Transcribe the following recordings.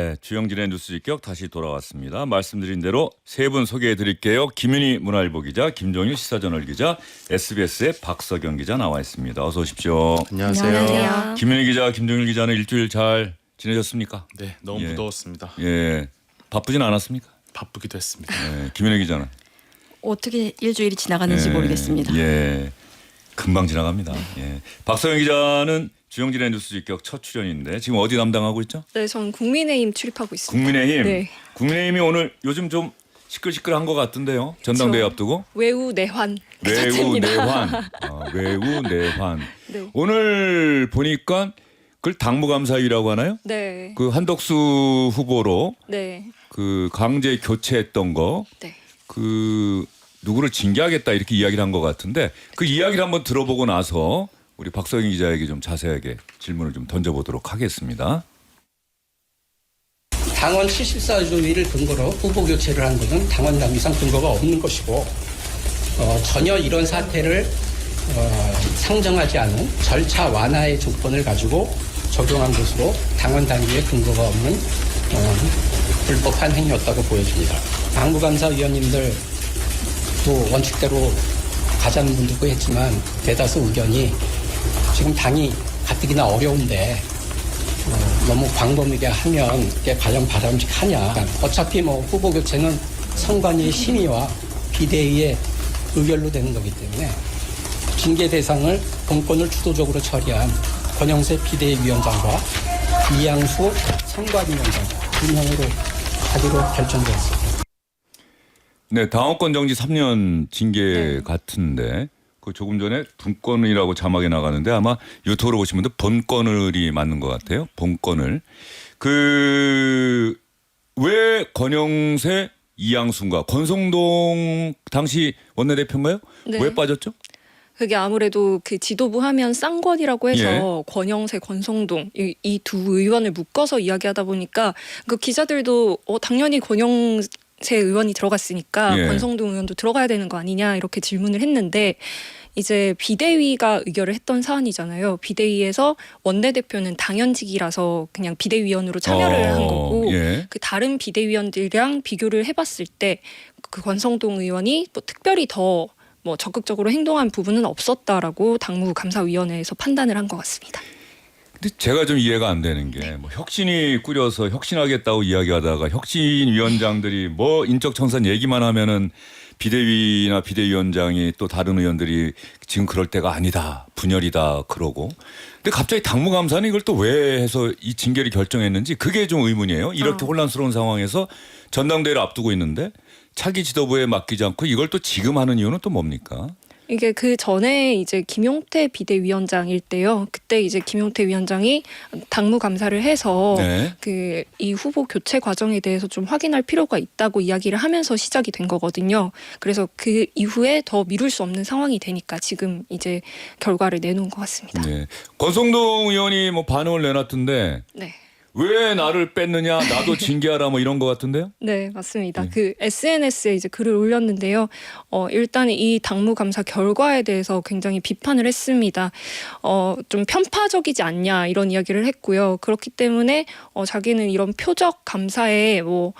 네, 주영진의 뉴스 직격 다시 돌아왔습니다. 말씀드린 대로 세 분 소개해 드릴게요. 김윤희 문화일보 기자, 김종유 시사저널 기자, SBS의 박서경 기자 나와 있습니다. 어서 오십시오. 안녕하세요. 안녕하세요. 김윤희 기자, 김종일 기자는 일주일 잘 지내셨습니까? 네, 너무 예. 무더웠습니다. 예. 바쁘진 않았습니까? 바쁘기도 했습니다. 예. 김윤희 기자는 어떻게 일주일이 지나갔는지 예. 모르겠습니다. 예. 금방 지나갑니다. 예. 박서경 기자는 주영진의 뉴스 직격 첫 출연인데 지금 어디 담당하고 있죠? 네, 전 국민의힘 출입하고 있습니다. 국민의힘. 네. 국민의힘이 오늘 요즘 좀 시끌시끌한 것 같던데요. 전당대회. 앞두고. 외우 내환 그 외우 자체입니다. 내환. 아, 외우 내환. 네. 오늘 보니까 그걸 당무감사위라고 하나요? 네. 그 한덕수 후보로 네. 그 강제 교체했던 거. 네. 그 누구를 징계하겠다 이렇게 이야기를 한 것 같은데 그 이야기를 한번 들어보고 나서 우리 박서영 기자에게 좀 자세하게 질문을 좀 던져보도록 하겠습니다. 당원 74조위를 근거로 후보 교체를 한 것은 당원 당규상 근거가 없는 것이고 어, 전혀 이런 사태를 어, 상정하지 않은 절차 완화의 조건을 가지고 적용한 것으로 당원 당규에 근거가 없는 어, 불법한 행위였다고 보여집니다. 당무감사위원님들 또 원칙대로 가자는 분도 있고 했지만 대다수 의견이 지금 당이 가뜩이나 어려운데 어, 너무 광범위하게 하면 그게 과연 바람직하냐. 어차피 뭐 후보 교체는 선관위의 심의와 비대위의 의결로 되는 거기 때문에 징계 대상을 본권을 주도적으로 처리한 권영세 비대위원장과 이양수 선관위원장 두 명으로 하기로 결정되었습니다. 네, 당원권 정지 3년 징계 네. 같은데 그 조금 전에 분권이라고 자막에 나가는데 아마 유튜브로 보시면 본권을이 맞는 것 같아요. 본권을 그 왜 권영세 이양순과 권성동 당시 원내대표인가요? 네. 왜 빠졌죠? 그게 아무래도 그 지도부 하면 쌍권이라고 해서 예. 권영세, 권성동 이 두 의원을 묶어서 이야기하다 보니까 그 기자들도 어, 당연히 권영 세 의원이 들어갔으니까 예. 권성동 의원도 들어가야 되는 거 아니냐 이렇게 질문을 했는데 이제 비대위가 의결을 했던 사안이잖아요. 비대위에서 원내대표는 당연직이라서 그냥 비대위원으로 참여를 어, 한 거고 예. 그 다른 비대위원들이랑 비교를 해봤을 때 그 권성동 의원이 뭐 특별히 더 뭐 적극적으로 행동한 부분은 없었다라고 당무 감사위원회에서 판단을 한 것 같습니다. 근데 제가 좀 이해가 안 되는 게 뭐 혁신이 꾸려서 혁신하겠다고 이야기하다가 혁신 위원장들이 뭐 인적 청산 얘기만 하면은 비대위나 비대위원장이 또 다른 의원들이 지금 그럴 때가 아니다 분열이다 그러고 근데 갑자기 당무감사는 이걸 또 왜 해서 이 징계를 결정했는지 그게 좀 의문이에요 이렇게 어. 혼란스러운 상황에서 전당대회를 앞두고 있는데 차기 지도부에 맡기지 않고 이걸 또 지금 하는 이유는 또 뭡니까? 이게 그 전에 이제 김용태 비대위원장일 때요. 그때 이제 김용태 위원장이 당무 감사를 해서 네. 그이 후보 교체 과정에 대해서 좀 확인할 필요가 있다고 이야기를 하면서 시작이 된 거거든요. 그래서 그 이후에 더 미룰 수 없는 상황이 되니까 지금 이제 결과를 내놓은 것 같습니다. 네. 권성동 의원이 뭐 반응을 내놨던데 네. 왜 나를 뺐느냐 나도 징계하라 뭐 이런 것 같은데요? 네, 맞습니다. 네. 그 SNS에 이제 글을 올렸는데요. 어, 일단 이 당무 감사 결과에 대해서 굉장히 비판을 했습니다. 어, 좀 편파적이지 않냐 이런 이야기를 했고요. 그렇기 때문에 어, 자기는 이런 표적 감사에 뭐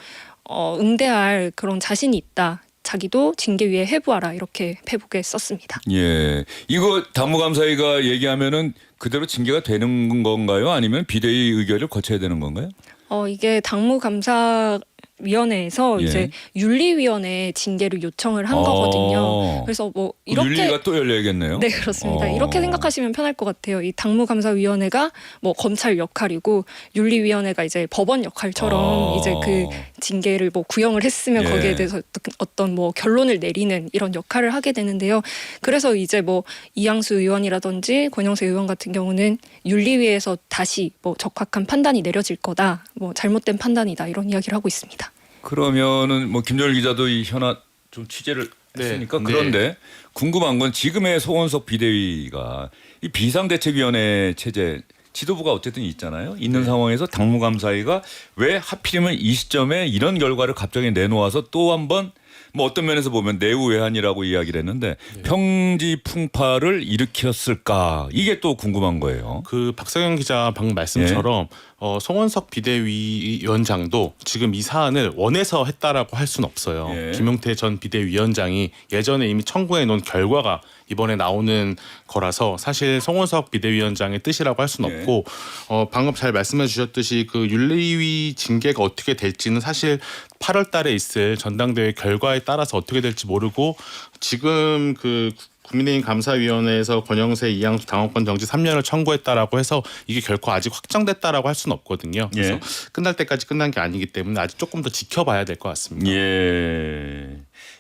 어, 응대할 그런 자신이 있다. 자기도 징계위에 해부하라 이렇게 페북에 썼습니다. 예. 이거 당무감사위가 얘기하면은 그대로 징계가 되는 건가요? 아니면 비대위 의결을 거쳐야 되는 건가요? 어, 이게 당무감사 위원회에서 예. 이제 윤리위원회 징계를 요청을 한 어. 거거든요. 그래서 뭐 이렇게 윤리가 또 열려야겠네요. 네 그렇습니다. 어. 이렇게 생각하시면 편할 것 같아요. 이 당무감사위원회가 뭐 검찰 역할이고 윤리위원회가 이제 법원 역할처럼 어. 이제 그 징계를 뭐 구형을 했으면 예. 거기에 대해서 어떤 뭐 결론을 내리는 이런 역할을 하게 되는데요. 그래서 이제 뭐 이양수 의원이라든지 권영세 의원 같은 경우는 윤리위에서 다시 뭐 적합한 판단이 내려질 거다, 뭐 잘못된 판단이다 이런 이야기를 하고 있습니다. 그러면은 뭐 김정일 기자도 이 현안 좀 취재를 네. 했으니까 네. 그런데 궁금한 건 지금의 소원석 비대위가 이 비상대책위원회 체제 지도부가 어쨌든 있잖아요. 있는 네. 상황에서 당무감사위가 왜 하필이면 이 시점에 이런 결과를 갑자기 내놓아서 또 한번 뭐 어떤 면에서 보면 내후외환이라고 이야기를 했는데 평지 풍파를 일으켰을까 이게 또 궁금한 거예요. 그 박성현 기자 방금 말씀처럼 예. 어, 송원석 비대위원장도 지금 이 사안을 원해서 했다라고 할 수는 없어요. 예. 김용태 전 비대위원장이 예전에 이미 청구해 놓은 결과가 이번에 나오는 거라서 사실 송원석 비대위원장의 뜻이라고 할 수는 예. 없고 어, 방금 잘 말씀해 주셨듯이 그 윤리위 징계가 어떻게 될지는 사실 8월 달에 있을 전당대회 결과에 따라서 어떻게 될지 모르고 지금 그 국민의힘 감사위원회에서 권영세 이양수 당원권 정지 3년을 청구했다라고 해서 이게 결코 아직 확정됐다라고 할 수는 없거든요. 그래서 예. 끝날 때까지 끝난 게 아니기 때문에 아직 조금 더 지켜봐야 될 것 같습니다. 예.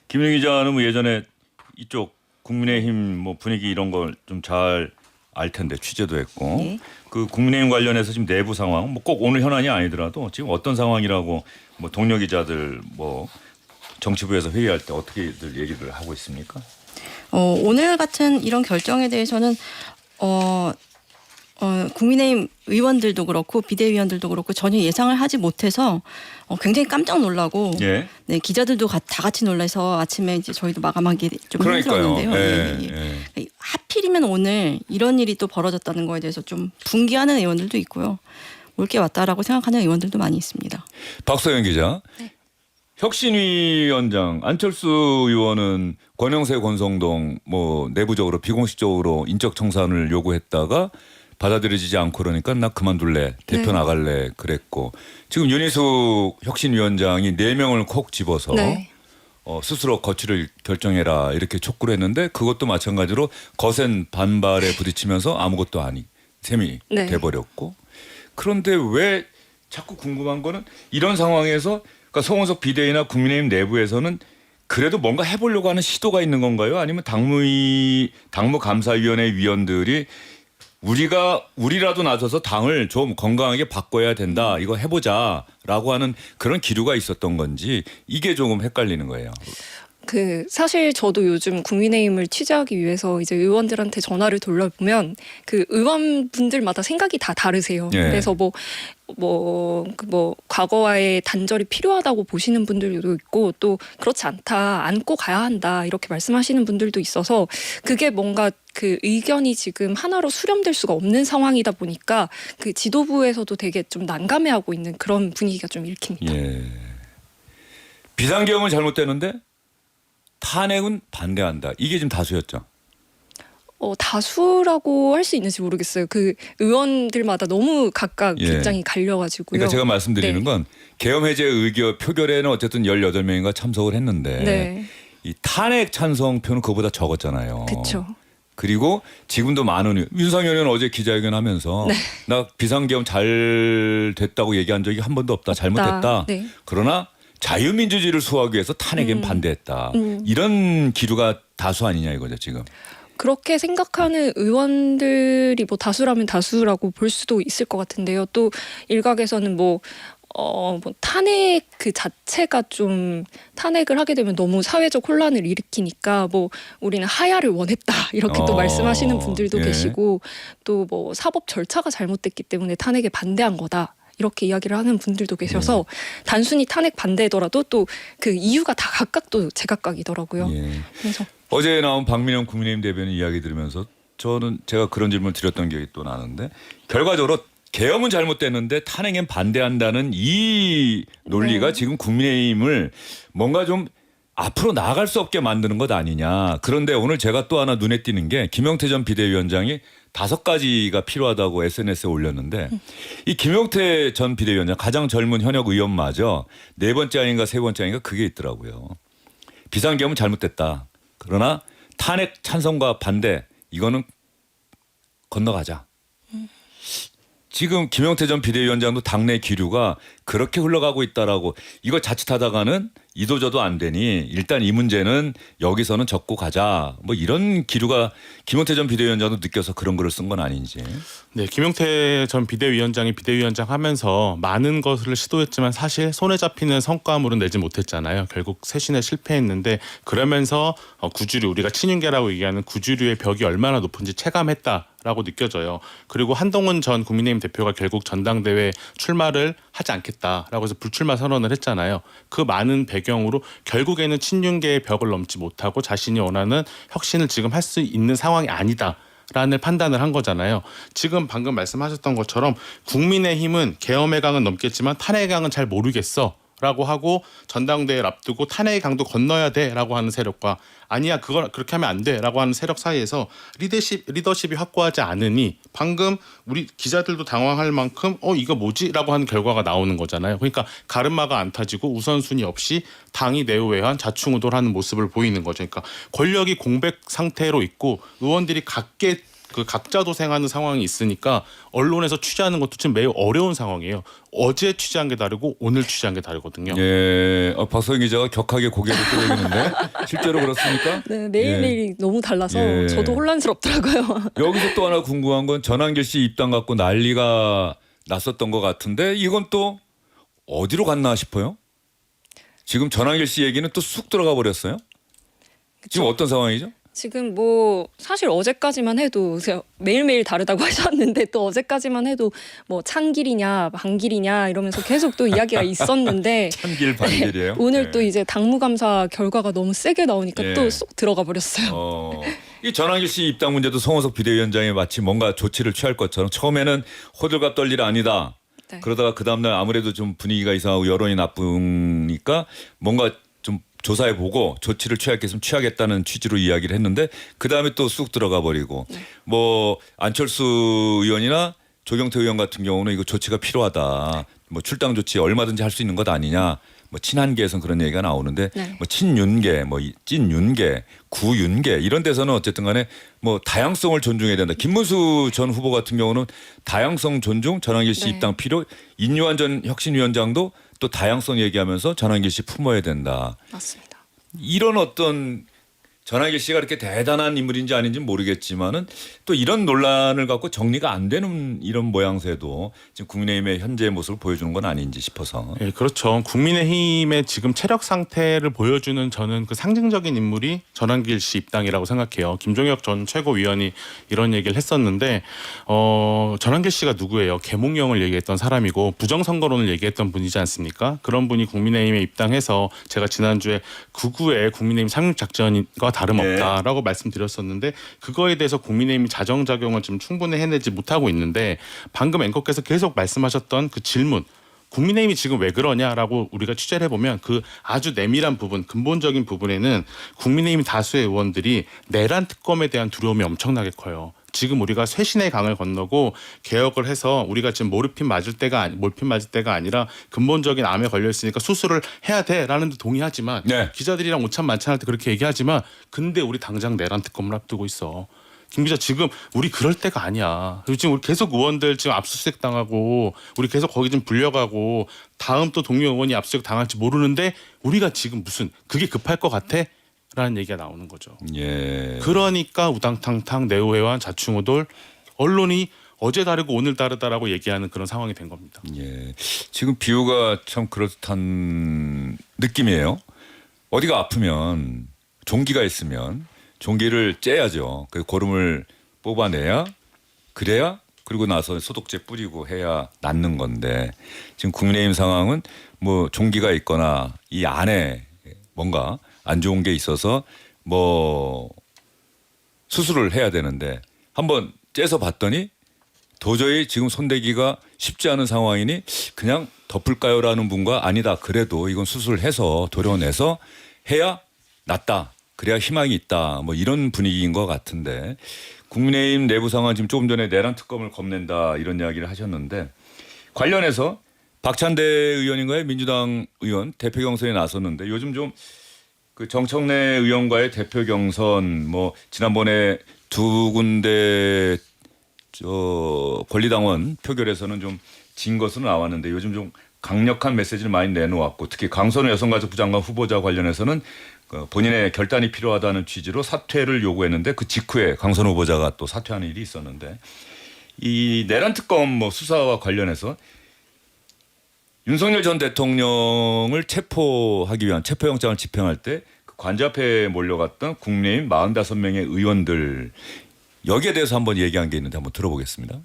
김영 기자는 뭐 예전에 이쪽 국민의힘 뭐 분위기 이런 걸 좀 잘 알 텐데 취재도 했고 예. 그 국민의힘 관련해서 지금 내부 상황 뭐 꼭 오늘 현안이 아니더라도 지금 어떤 상황이라고 뭐 동료 기자들 뭐 정치부에서 회의할 때 어떻게들 얘기를 하고 있습니까? 어, 오늘 같은 이런 결정에 대해서는 어, 어, 국민의힘 의원들도 그렇고 비대위원들도 그렇고 전혀 예상을 하지 못해서 어, 굉장히 깜짝 놀라고 예. 네, 기자들도 가- 다 같이 놀라서 아침에 이제 저희도 마감하기 좀 그러니까요. 힘들었는데요. 예, 예, 예. 예. 하필이면 오늘 이런 일이 또 벌어졌다는 거에 대해서 좀 분개하는 의원들도 있고요. 올게 왔다라고 생각하는 의원들도 많이 있습니다. 박서영 기자. 혁신위원장 안철수 의원은 권영세 권성동 뭐 내부적으로 비공식적으로 인적 청산을 요구했다가 받아들여지지 않고 그러니까 나 그만둘래 대표 네. 나갈래 그랬고 지금 윤희숙 혁신위원장이 네 명을 콕 집어서 네. 어, 스스로 거취를 결정해라 이렇게 촉구를 했는데 그것도 마찬가지로 거센 반발에 부딪히면서 아무것도 아닌 셈이 네. 돼버렸고 그런데 왜 자꾸 궁금한 거는 이런 상황에서 그러니까 송원석 비대위나 국민의힘 내부에서는 그래도 뭔가 해보려고 하는 시도가 있는 건가요? 아니면 당무위 당무 감사위원회 위원들이 우리가 우리라도 나서서 당을 좀 건강하게 바꿔야 된다. 이거 해보자라고 하는 그런 기류가 있었던 건지 이게 조금 헷갈리는 거예요. 그 사실 저도 요즘 국민의힘을 취재하기 위해서 이제 의원들한테 전화를 돌려보면 그 의원분들마다 생각이 다 다르세요. 예. 그래서 뭐 뭐, 그뭐 과거와의 단절이 필요하다고 보시는 분들도 있고 또 그렇지 않다 안고 가야 한다 이렇게 말씀하시는 분들도 있어서 그게 뭔가 그 의견이 지금 하나로 수렴될 수가 없는 상황이다 보니까 그 지도부에서도 되게 좀 난감해하고 있는 그런 분위기가 좀 읽힙니다. 예. 비상계엄은 잘못되는데 탄핵은 반대한다. 이게 지금 다수였죠. 어, 다수라고 할 수 있는지 모르겠어요. 그 의원들마다 너무 각각 예. 입장이 갈려가지고요. 그러니까 제가 말씀드리는 네. 건 계엄 해제 의결 표결에는 어쨌든 18명인가 참석을 했는데 네, 이 탄핵 찬성표는 그보다 적었잖아요. 그렇죠. 그리고 지금도 많은 윤석열 의원 어제 기자회견 하면서 네. 나 비상계엄 잘 됐다고 얘기한 적이 한 번도 없다. 잘못했다. 네. 그러나 자유민주주의를 수호하기 위해서 탄핵엔 음. 반대했다. 음. 이런 기류가 다수 아니냐 이거죠 지금. 그렇게 생각하는 의원들이 뭐 다수라면 다수라고 볼 수도 있을 것 같은데요. 또 일각에서는 뭐 어, 뭐 탄핵 그 자체가 좀 탄핵을 하게 되면 너무 사회적 혼란을 일으키니까 뭐 우리는 하야를 원했다 이렇게 또 어, 말씀하시는 분들도 예. 계시고 또 뭐 사법 절차가 잘못됐기 때문에 탄핵에 반대한 거다. 이렇게 이야기를 하는 분들도 계셔서 네. 단순히 탄핵 반대더라도 또 그 이유가 다 각각 또 제각각이더라고요. 예. 그래서 어제 나온 박민영 국민의힘 대변인 이야기 들으면서 저는 제가 그런 질문 드렸던 기억이 또 나는데 결과적으로 계엄은 잘못됐는데 탄핵엔 반대한다는 이 논리가 네. 지금 국민의힘을 뭔가 좀 앞으로 나아갈 수 없게 만드는 것 아니냐. 그런데 오늘 제가 또 하나 눈에 띄는 게 김용태 전 비대위원장이 다섯 가지가 필요하다고 SNS에 올렸는데 이 김용태 전 비대위원장 가장 젊은 현역 의원마저 네 번째 아닌가 세 번째 아닌가 그게 있더라고요. 비상계엄은 잘못됐다. 그러나 탄핵 찬성과 반대 이거는 건너가자. 지금 김영태 전 비대위원장도 당내 기류가 그렇게 흘러가고 있다라고 이거 자칫하다가는 이도저도 안 되니 일단 이 문제는 여기서는 접고 가자. 뭐 이런 기류가 김영태 전 비대위원장도 느껴서 그런 글을 쓴 건 아닌지. 네, 김용태 전 비대위원장이 비대위원장 하면서 많은 것을 시도했지만 사실 손에 잡히는 성과물은 내지 못했잖아요. 결국 쇄신에 실패했는데 그러면서 어, 구주류 우리가 친윤계라고 얘기하는 구주류의 벽이 얼마나 높은지 체감했다 라고 느껴져요. 그리고 한동훈 전 국민의힘 대표가 결국 전당대회 출마를 하지 않겠다라고 해서 불출마 선언을 했잖아요. 그 많은 배경으로 결국에는 친윤계의 벽을 넘지 못하고 자신이 원하는 혁신을 지금 할 수 있는 상황이 아니다. 라는 판단을 한 거잖아요. 지금 방금 말씀하셨던 것처럼 국민의힘은 계엄의 강은 넘겠지만 탄핵의 강은 잘 모르겠어. 라고 하고 전당대회를 앞두고 탄핵의 강도 건너야 돼 라고 하는 세력과 아니야 그걸 그렇게 하면 안 돼 라고 하는 세력 사이에서 리더십 리더십이 확고하지 않으니 방금 우리 기자들도 당황할 만큼 어 이거 뭐지 라고 하는 결과가 나오는 거잖아요. 그러니까 가르마가 안 타지고 우선순위 없이 당이 내외한 자충우돌하는 모습을 보이는 거죠. 그러니까 권력이 공백 상태로 있고 의원들이 각계 그 각자 도생하는 상황이 있으니까 언론에서 취재하는 것도 지금 매우 어려운 상황이에요. 어제 취재한 게 다르고 오늘 취재한 게 다르거든요. 예, 어, 박서영 기자가 격하게 고개를 끄덕이는데 실제로 그렇습니까? 네, 매일매일이 너무 달라서 예. 저도 혼란스럽더라고요. 여기서 또 하나 궁금한 건 전환길 씨 입당 갖고 난리가 났었던 것 같은데 이건 또 어디로 갔나 싶어요. 지금 전환길 씨 얘기는 또 쑥 들어가 버렸어요. 지금 어떤 상황이죠? 지금 뭐 사실 어제까지만 해도 매일매일 다르다고 하셨는데 또 어제까지만 해도 뭐 찬길이냐 반길이냐 이러면서 계속 또 이야기가 있었는데 찬길 반길이에요. 오늘 네. 또 이제 당무감사 결과가 너무 세게 나오니까 예. 또 쏙 들어가 버렸어요. 어, 이 전환길 씨 입당 문제도 송원석 비대위원장이 마치 뭔가 조치를 취할 것처럼 처음에는 호들갑 떨일 아니다. 네. 그러다가 그 다음날 아무래도 좀 분위기가 이상하고 여론이 나쁘니까 뭔가 좀 조사해 보고 조치를 취하겠으면 취하겠다는 취지로 이야기를 했는데 그 다음에 또 쑥 들어가 버리고 네. 뭐 안철수 의원이나 조경태 의원 같은 경우는 이거 조치가 필요하다. 뭐 출당 조치 얼마든지 할 수 있는 것 아니냐. 뭐 친한계에선 그런 얘기가 나오는데 네. 뭐 친윤계, 뭐 이- 찐윤계, 구윤계 이런 데서는 어쨌든 간에 뭐 다양성을 존중해야 된다. 김문수 전 후보 같은 경우는 다양성 존중, 전환길 씨 네. 입당 필요, 인유한 전 혁신위원장도 또 다양성 얘기하면서 전환길 씨 품어야 된다. 맞습니다. 이런 어떤 전환길 씨가 그렇게 대단한 인물인지 아닌지 는 모르겠지만은 또 이런 논란을 갖고 정리가 안 되는 이런 모양새도 지금 국민의힘의 현재 모습을 보여주는 건 아닌지 싶어서. 예, 그렇죠. 국민의힘의 지금 체력 상태를 보여주는 저는 그 상징적인 인물이 전환길 씨 입당이라고 생각해요. 김종혁 전 최고위원이 이런 얘기를 했었는데 어, 전환길 씨가 누구예요? 계몽령을 얘기했던 사람이고 부정선거론을 얘기했던 분이지 않습니까? 그런 분이 국민의힘에 입당해서 제가 지난주에 구구의 국민의힘 상륙작전과 다름없다라고 말씀드렸었는데 그거에 대해서 국민의힘이 자정작용을 지금 충분히 해내지 못하고 있는데 방금 앵커께서 계속 말씀하셨던 그 질문 국민의힘이 지금 왜 그러냐라고 우리가 취재를 해보면 그 아주 내밀한 부분, 근본적인 부분에는 국민의힘 다수의 의원들이 내란 특검에 대한 두려움이 엄청나게 커요. 지금 우리가 쇄신의 강을 건너고 개혁을 해서 우리가 지금 모르핀 맞을 때가 아니, 몰핀 맞을 때가 아니라 근본적인 암에 걸려 있으니까 수술을 해야 돼라는 데 동의하지만 네. 기자들이랑 오찬 만찬할 때 그렇게 얘기하지만 근데 우리 당장 내란 특검을 앞두고 있어. 김 기자 지금 우리 그럴 때가 아니야. 그리고 지금 우리 계속 의원들 지금 압수수색 당하고 우리 계속 거기 좀 불려가고 다음 또 동료 의원이 압수수색 당할지 모르는데 우리가 지금 무슨 그게 급할 것 같아? 라는 얘기가 나오는 거죠. 예. 그러니까 우당탕탕 내오해와 자충우돌 언론이 어제 다르고 오늘 다르다라고 얘기하는 그런 상황이 된 겁니다. 예. 지금 비유가 참 그렇듯한 느낌이에요. 어디가 아프면 종기가 있으면 종기를 째야죠. 그 고름을 뽑아내야 그래야 그리고 나서 소독제 뿌리고 해야 낫는 건데 지금 국민의힘 상황은 뭐 종기가 있거나 이 안에 뭔가 안 좋은 게 있어서 뭐 수술을 해야 되는데 한번 째서 봤더니 도저히 지금 손대기가 쉽지 않은 상황이니 그냥 덮을까요라는 분과 아니다. 그래도 이건 수술해서 도려내서 해야 낫다. 그래야 희망이 있다. 뭐 이런 분위기인 것 같은데 국민의힘 내부 상황 지금 조금 전에 내란 특검을 겁낸다 이런 이야기를 하셨는데 관련해서 박찬대 의원인가요? 민주당 의원 대표 경선에 나섰는데 요즘 좀 그 정청래 의원과의 대표 경선 뭐 지난번에 두 군데 저 권리당원 표결에서는 좀 진 것으로 나왔는데 요즘 좀 강력한 메시지를 많이 내놓았고 특히 강선우 여성가족부 장관 후보자 관련해서는 그 본인의 결단이 필요하다는 취지로 사퇴를 요구했는데 그 직후에 강선우 후보자가 또 사퇴하는 일이 있었는데 이 내란 특검 뭐 수사와 관련해서 윤석열 전 대통령을 체포하기 위한 체포영장을 집행할 때 그 관저 앞에 몰려갔던 국민의힘 45명의 의원들 여기에 대해서 한번 얘기한 게 있는데 한번 들어보겠습니다.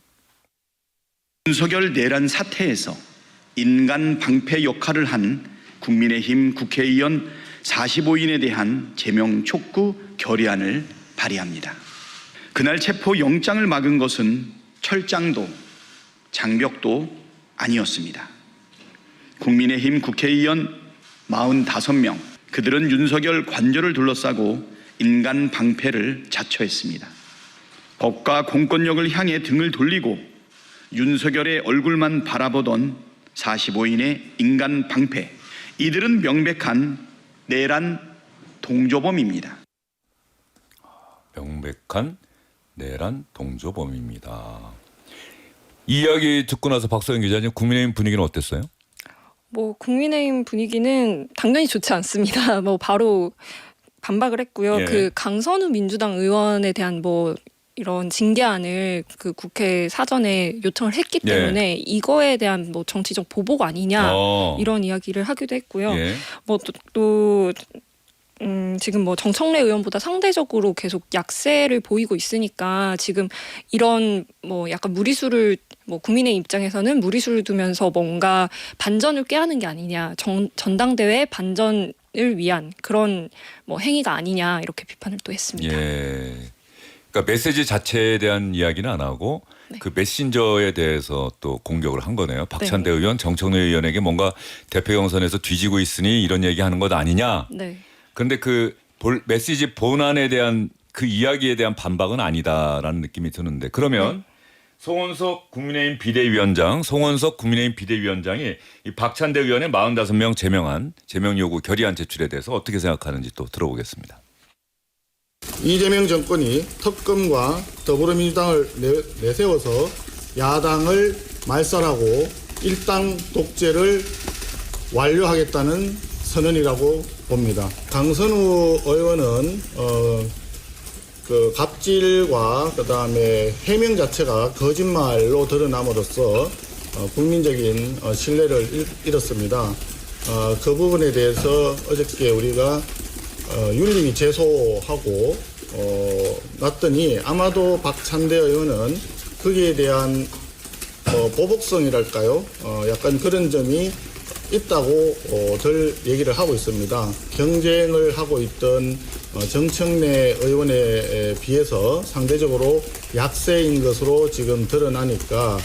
윤석열 내란 사태에서 인간 방패 역할을 한 국민의힘 국회의원 45인에 대한 제명 촉구 결의안을 발의합니다. 그날 체포 영장을 막은 것은 철장도 장벽도 아니었습니다. 국민의힘 국회의원 45명 그들은 윤석열 관저를 둘러싸고 인간 방패를 자처했습니다. 법과 공권력을 향해 등을 돌리고 윤석열의 얼굴만 바라보던 45인의 인간 방패 이들은 명백한 내란 동조범입니다. 명백한 내란 동조범입니다. 이 이야기 듣고 나서 박서영 기자님 국민의힘 분위기는 어땠어요? 뭐 국민의힘 분위기는 당연히 좋지 않습니다. 뭐 바로 반박을 했고요. 예. 그 강선우 민주당 의원에 대한 뭐 이런 징계안을 그 국회 사전에 요청을 했기 예. 때문에 이거에 대한 뭐 정치적 보복 아니냐 어. 이런 이야기를 하기도 했고요. 예. 뭐또 또 음, 지금 뭐 정청래 의원보다 상대적으로 계속 약세를 보이고 있으니까 지금 이런 뭐 약간 무리수를 뭐 국민의 입장에서는 무리수를 두면서 뭔가 반전을 꾀하는 게 아니냐 정, 전당대회 반전을 위한 그런 뭐 행위가 아니냐 이렇게 비판을 또 했습니다. 예. 그러니까 메시지 자체에 대한 이야기는 안 하고 네. 그 메신저에 대해서 또 공격을 한 거네요. 박찬대 네. 의원, 정청래 의원에게 뭔가 대표 경선에서 뒤지고 있으니 이런 얘기하는 것 아니냐. 네. 그런데 그 볼- 메시지 본안에 대한 그 이야기에 대한 반박은 아니다라는 느낌이 드는데 그러면 네. 송원석 국민의힘 비대위원장, 송원석 국민의힘 비대위원장이 이 박찬대 의원의 45명 제명한 제명 요구 결의안 제출에 대해서 어떻게 생각하는지 또 들어보겠습니다. 이재명 정권이 특검과 더불어민주당을 내, 내세워서 야당을 말살하고 일당 독재를 완료하겠다는 선언이라고 봅니다. 강선우 의원은 어, 그 갑질과 그다음에 해명 자체가 거짓말로 드러남으로써 어, 국민적인 어, 신뢰를 잃- 잃었습니다. 어, 그 부분에 대해서 어저께 우리가 어, 윤리위 제소하고 어, 놨더니 아마도 박찬대 의원은 거기에 대한 어, 보복성이랄까요? 어, 약간 그런 점이 있다고 어, 들 얘기를 하고 있습니다. 경쟁을 하고 있던 어, 정청래 의원에 에 비해서 상대적으로 약세인 것으로 지금 드러나니까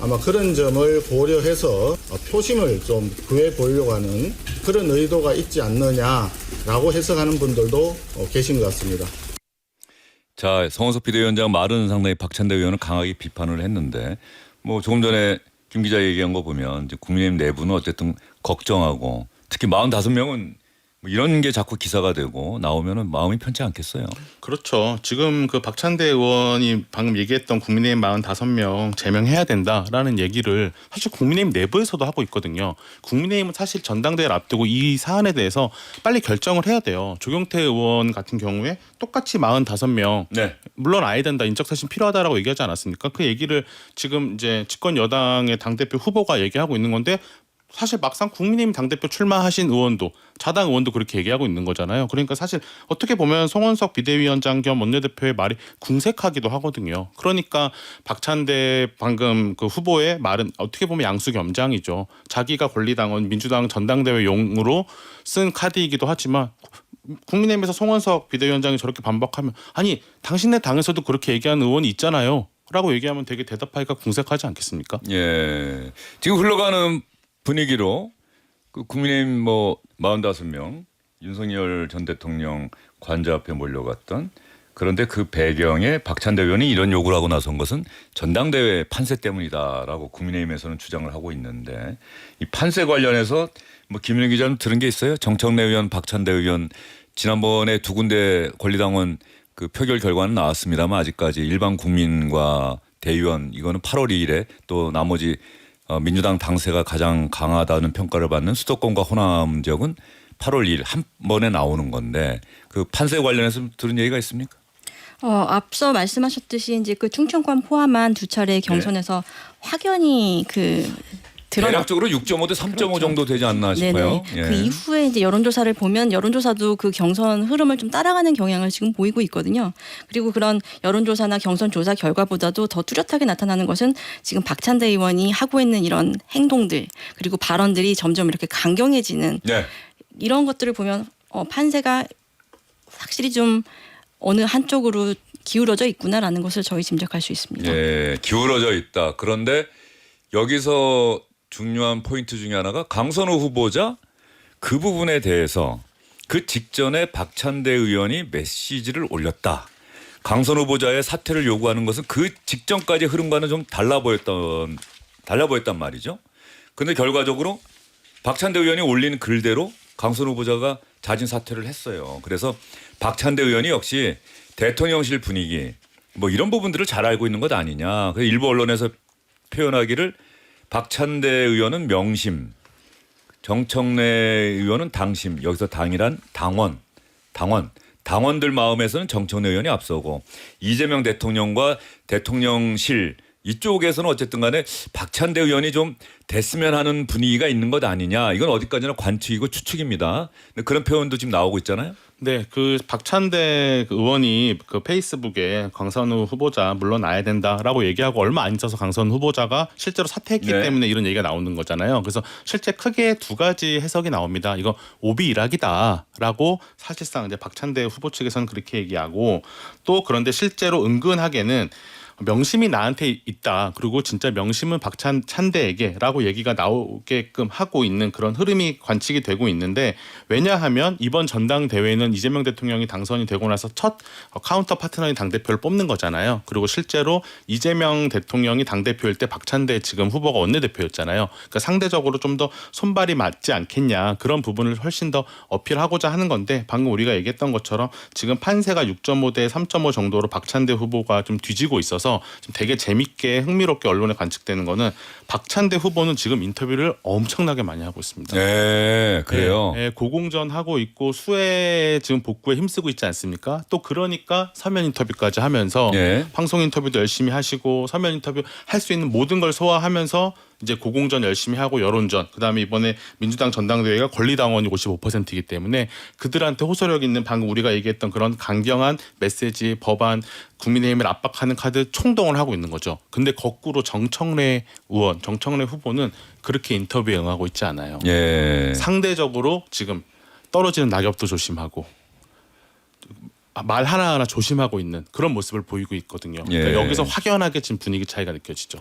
아마 그런 점을 고려해서 어, 표심을 좀 구해 보려고 하는 그런 의도가 있지 않느냐라고 해석하는 분들도 어, 계신 것 같습니다. 자, 성원석 비대위원장 말은 상당히 박찬대 의원은 강하게 비판을 했는데 뭐 조금 전에 김 기자 얘기한 거 보면 이제 국민의힘 내부는 어쨌든 걱정하고 특히 45명은 뭐 이런 게 자꾸 기사가 되고 나오면은 마음이 편치 않겠어요. 그렇죠. 지금 그 박찬대 의원이 방금 얘기했던 국민의힘 45명 제명해야 된다라는 얘기를 사실 국민의힘 내부에서도 하고 있거든요. 국민의힘은 사실 전당대회를 앞두고 이 사안에 대해서 빨리 결정을 해야 돼요. 조경태 의원 같은 경우에 똑같이 45명 네. 물론 아야 된다 인적사진 필요하다라고 얘기하지 않았습니까? 그 얘기를 지금 이제 집권 여당의 당 대표 후보가 얘기하고 있는 건데 사실 막상 국민의힘 당 대표 출마하신 의원도 자당 의원도 그렇게 얘기하고 있는 거잖아요. 그러니까 사실 어떻게 보면 송원석 비대위원장 겸 원내대표의 말이 궁색하기도 하거든요. 그러니까 박찬대 방금 그 후보의 말은 어떻게 보면 양수겸장이죠. 자기가 권리당원 민주당 전당대회 용으로 쓴 카드이기도 하지만 국민의힘에서 송원석 비대위원장이 저렇게 반박하면 아니 당신네 당에서도 그렇게 얘기하는 의원이 있잖아요. 라고 얘기하면 되게 대답하기가 궁색하지 않겠습니까? 예. 지금 흘러가는 분위기로 그 국민의힘 뭐 45명 윤석열 전 대통령 관저 앞에 몰려갔던 그런데 그 배경에 박찬대 의원이 이런 요구를 하고 나선 것은 전당대회 판세 때문이다라고 국민의힘에서는 주장을 하고 있는데 이 판세 관련해서 뭐 김윤 기자는 들은 게 있어요? 정청래 의원, 박찬대 의원 지난번에 두 군데 권리당원 그 표결 결과는 나왔습니다만 아직까지 일반 국민과 대의원 이거는 8월 2일에 또 나머지 어, 민주당 당세가 가장 강하다는 평가를 받는 수도권과 호남 지역은 8월 2일 한 번에 나오는 건데 그 판세 관련해서 들은 얘기가 있습니까? 어, 앞서 말씀하셨듯이 이제 그 충청권 포함한 두 차례 경선에서 확연히 그 드러났 대략적으로 6.5 대 3.5 정도 되지 않나 싶어요. 예. 그 이후에 이제 여론조사를 보면 여론조사도 그 경선 흐름을 좀 따라가는 경향을 지금 보이고 있거든요. 그리고 그런 여론조사나 경선 조사 결과보다도 더 뚜렷하게 나타나는 것은 지금 박찬대 의원이 하고 있는 이런 행동들 그리고 발언들이 점점 이렇게 강경해지는 네. 이런 것들을 보면 어, 판세가 확실히 좀 어느 한쪽으로 기울어져 있구나라는 것을 저희 짐작할 수 있습니다. 예, 기울어져 있다. 그런데 여기서 중요한 포인트 중에 하나가 강선우 후보자 그 부분에 대해서 그 직전에 박찬대 의원이 메시지를 올렸다. 강선 후보자의 사퇴를 요구하는 것은 그 직전까지 흐름과는 좀 달라 보였던 달라 보였단 말이죠. 근데 결과적으로 박찬대 의원이 올린 글대로 강선 후보자가 자진 사퇴를 했어요. 그래서 박찬대 의원이 역시 대통령실 분위기 뭐 이런 부분들을 잘 알고 있는 것 아니냐. 그래서 일부 언론에서 표현하기를 박찬대 의원은 명심, 정청래 의원은 당심. 여기서 당이란 당원, 당원. 당원들 마음에서는 정청래 의원이 앞서고 이재명 대통령과 대통령실 이쪽에서는 어쨌든 간에 박찬대 의원이 좀 됐으면 하는 분위기가 있는 것 아니냐. 이건 어디까지나 관측이고 추측입니다. 그런 표현도 지금 나오고 있잖아요. 네, 그 박찬대 그 의원이 그 페이스북에 강선우 후보자 물러나야 된다라고 얘기하고 얼마 안 있어서 강선우 후보자가 실제로 사퇴했기 네. 때문에 이런 얘기가 나오는 거잖아요. 그래서 실제 크게 두 가지 해석이 나옵니다. 이거 오비 일학이다라고 사실상 이제 박찬대 후보 측에서는 그렇게 얘기하고 또 그런데 실제로 은근하게는 명심이 나한테 있다. 그리고 진짜 명심은 박찬 찬대에게라고 얘기가 나오게끔 하고 있는 그런 흐름이 관측이 되고 있는데 왜냐하면 이번 전당대회는 이재명 대통령이 당선이 되고 나서 첫 카운터 파트너인 당 대표를 뽑는 거잖아요. 그리고 실제로 이재명 대통령이 당 대표일 때 박찬대 지금 후보가 원내대표였잖아요. 그러니까 상대적으로 좀 더 손발이 맞지 않겠냐 그런 부분을 훨씬 더 어필하고자 하는 건데 방금 우리가 얘기했던 것처럼 지금 판세가 6.5 대 3.5 정도로 박찬대 후보가 좀 뒤지고 있어서 좀 되게 재밌게 흥미롭게 언론에 관측되는 거는 박찬대 후보는 지금 인터뷰를 엄청나게 많이 하고 있습니다. 네, 그래요. 네, 네, 고공전 하고 있고 수해 지금 복구에 힘쓰고 있지 않습니까? 또 그러니까 서면 인터뷰까지 하면서 예. 방송 인터뷰도 열심히 하시고 서면 인터뷰 할 수 있는 모든 걸 소화하면서 이제 고공전 열심히 하고 여론전 그다음에 이번에 민주당 전당대회가 권리당원이 55%이기 때문에 그들한테 호소력 있는 방금 우리가 얘기했던 그런 강경한 메시지 법안 국민의힘을 압박하는 카드 총동을 하고 있는 거죠. 근데 거꾸로 정청래 의원 정청래 후보는 그렇게 인터뷰에 응하고 있지 않아요. 예. 상대적으로 지금 떨어지는 낙엽도 조심하고 아, 말 하나하나 조심하고 있는 그런 모습을 보이고 있거든요. 그러니까 예. 여기서 확연하게 지금 분위기 차이가 느껴지죠.